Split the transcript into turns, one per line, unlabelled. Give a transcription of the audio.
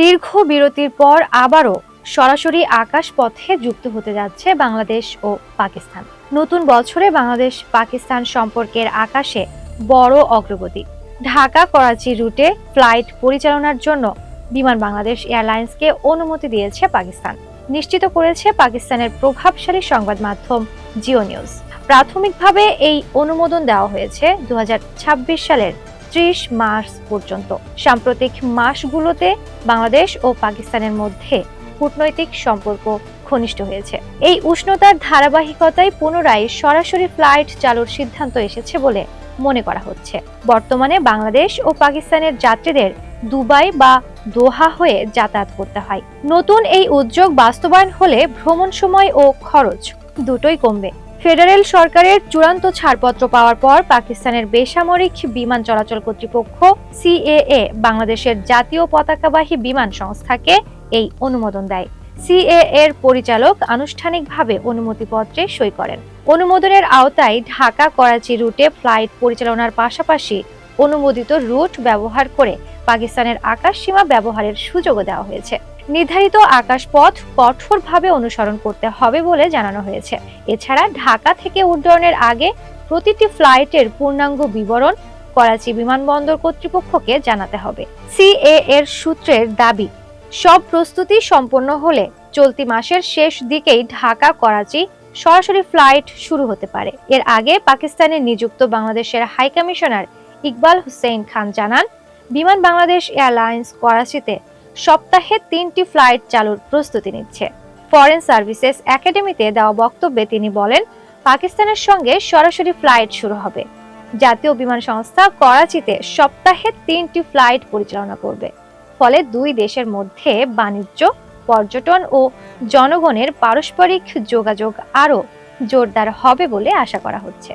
দীর্ঘ বিরতির পর আবারও সরাসরি আকাশ পথে যুক্ত হতে যাচ্ছে বাংলাদেশ ও পাকিস্তান। নতুন বছরে বাংলাদেশ পাকিস্তান সম্পর্কের আকাশে বড় অগ্রগতি। ঢাকা, করাচি রুটে ফ্লাইট পরিচালনার জন্য বিমান বাংলাদেশ এয়ারলাইন্সকে অনুমতি দিয়েছে পাকিস্তান। নিশ্চিত করেছে পাকিস্তানের প্রভাবশালী সংবাদ মাধ্যম জিও নিউজ। প্রাথমিকভাবে এই অনুমোদন দেওয়া হয়েছে দু হাজার ছাব্বিশ সালের ত্রিশ মার্চ পর্যন্ত। সাম্প্রতিক মাসগুলোতে বাংলাদেশ ও পাকিস্তানের মধ্যে কূটনৈতিক সম্পর্ক ঘনিষ্ঠ হয়েছে। এই উষ্ণতার ধারাবাহিকতায় পুনরায় সরাসরি ফ্লাইট চালুর সিদ্ধান্ত এসেছে বলে মনে করা হচ্ছে। বর্তমানে বাংলাদেশ ও পাকিস্তানের যাত্রীদের দুবাই বা দোহা হয়ে যাতায়াত করতে হয়। নতুন এই উদ্যোগ বাস্তবায়ন হলে ভ্রমণ সময় ও খরচ দুটোই কমবে। ফেডারেল সরকারের চূড়ান্ত ছাড়পত্র পাওয়ার পর পাকিস্তানের বেসামরিক বিমান চলাচল কর্তৃপক্ষ, সিএএ, বাংলাদেশের জাতীয় পতাকাবাহী বিমান সংস্থাকে এই অনুমোদন দেয়। সিএ এর পরিচালক আনুষ্ঠানিকভাবে অনুমতিপত্রে সই করেন। অনুমোদনের আওতায় ঢাকা, করাচি রুটে ফ্লাইট পরিচালনার পাশাপাশি অনুমোদিত রুট ব্যবহার করে পাকিস্তানের আকাশ সীমা ব্যবহারের সুযোগও দেওয়া হয়েছে। নির্ধারিত আকাশপথ কঠোরভাবে অনুসরণ করতে হবে বলে জানানো হয়েছে। এছাড়া ঢাকা থেকে উড্ডয়নের আগে প্রতিটি ফ্লাইটের পূর্ণাঙ্গ বিবরণ করাচি বিমানবন্দর কর্তৃপক্ষকে জানাতে হবে। সিএ এর সূত্রের দাবি, সব প্রস্তুতি সম্পন্ন হলে চলতি মাসের শেষ দিকেই ঢাকা করাচি সরাসরি ফ্লাইট শুরু হতে পারে। এর আগে পাকিস্তানে নিযুক্ত বাংলাদেশের হাই কমিশনার ইকবাল হুসেইন খান জানান, বিমান বাংলাদেশ এয়ারলাইন্স করাচিতে সপ্তাহে তিনটি ফ্লাইট চালুর প্রস্তুতি নিচ্ছে। ফরেন সার্ভিসেস একাডেমিতে দেওয়া বক্তব্যে তিনি বলেন, পাকিস্তানের সঙ্গে সরাসরি ফ্লাইট শুরু হবে। জাতীয় বিমান সংস্থা করাচিতে সপ্তাহে তিনটি ফ্লাইট পরিচালনা করবে। ফলে দুই দেশের মধ্যে বাণিজ্য, পর্যটন ও জনগণের পারস্পরিক যোগাযোগ আরও জোরদার হবে বলে আশা করা হচ্ছে।